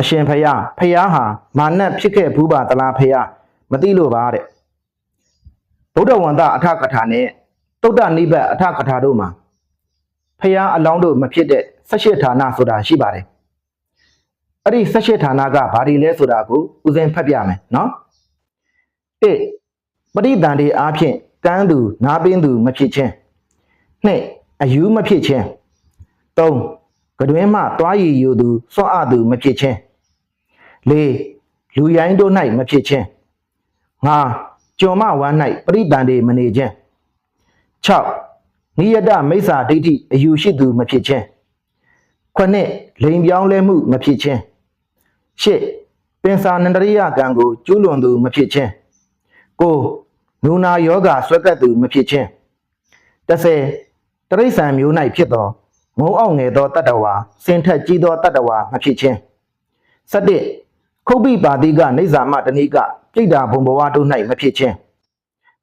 အရှင်ဖယားဖယားဟာမာနတ်ဖြစ်ခဲ့ဘူးပါသလားဖယားမသိလို့ပါတဲ့ဗုဒ္ဓဝန္တအထကထာနဲ့တုတ်တနိဗ္ဗတ်အထကထာတို့မှာဖယားအလောင်းတို့မဖြစ်တဲ့၁၈ဌာနဆိုတာရှိပါတယ်အဲ့ဒီ၁၈ဌာနကဘာတွေလဲဆိုတာကိုဦးစင်းဖတ်ပြမယ်နော်၁ပရိသန္တိအားဖြင့်ကမ်းသူနားပင်းသူမဖြစ်ခြင်း၂အယူမဖြစ်ခြင်း၃ကတွင်မှတွားရည်ယူသူစွန့်အပ်သူမဖြစ်ခြင်း ၄လူရိုင်းတို့၌မဖြစ်ခြင်း၅ကြော်မဝမ်း၌ပရိသန္တိမနေခြင်း6နိယတမိစ္ဆာဒိဋ္ဌိအယူရှိသူမဖြစ်ခြင်း9လိန်ပြောင်းလဲမှုမဖြစ်ခြင်း10ပင်စာနန္ဒရိယကံကိုကျူးလွန်သူမဖြစ်ခြင်း9နူနာယောဂဆွဲကပ်သူမဖြစ်ခြင်း10တရိษံမျိုး၌ဖြစ်သောငုံအောင်ငယ်သောတတ္တဝါစင်ထက်ကြီးသောတတ္တဝါမဖြစ်ခြင်း17 ခုတ်ပိပါတိကနေဇာမတဏိကပြိတ္တာဘုံဘဝတို့၌မဖြစ်ခြင်း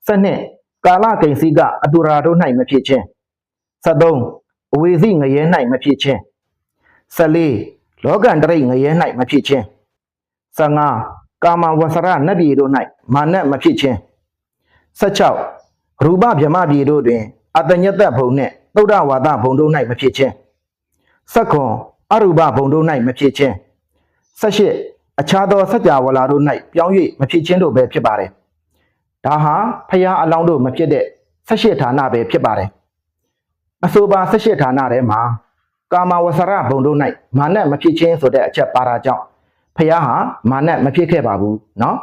12ကာလကိဉ္စီကအတူရာတို့၌မဖြစ်ခြင်း73အဝေစီငရဲ၌မဖြစ်ခြင်း14လောကန္တရိငရဲ၌မဖြစ်ခြင်း15ကာမဝဆရနတ်ပြည်တို့၌မာနမဖြစ်ခြင်း16ရူပဗြဟ္မပြည်တို့တွင်အတညတ္တဘုံနှင့်သုဒ္ဓဝါဒဘုံတို့၌မဖြစ်ခြင်း19အရူပဘုံတို့၌မဖြစ်ခြင်း18 အခြားသောစัจ java လာတို့၌ပြောင်း၍မဖြစ်ခြင်းတို့ပဲဖြစ်ပါတယ်ဒါဟာဖရာအလောင်းတို့မဖြစ်တဲ့18ဌာနပဲဖြစ်ပါတယ်အဆိုပါ18ဌာနထဲမှာကာမဝဆရဘုံတို့၌မာနမဖြစ်ခြင်းဆိုတဲ့အချက်ပါတာကြောင့်ဖရာဟာမာနမဖြစ်ခဲ့ပါဘူးเนาะ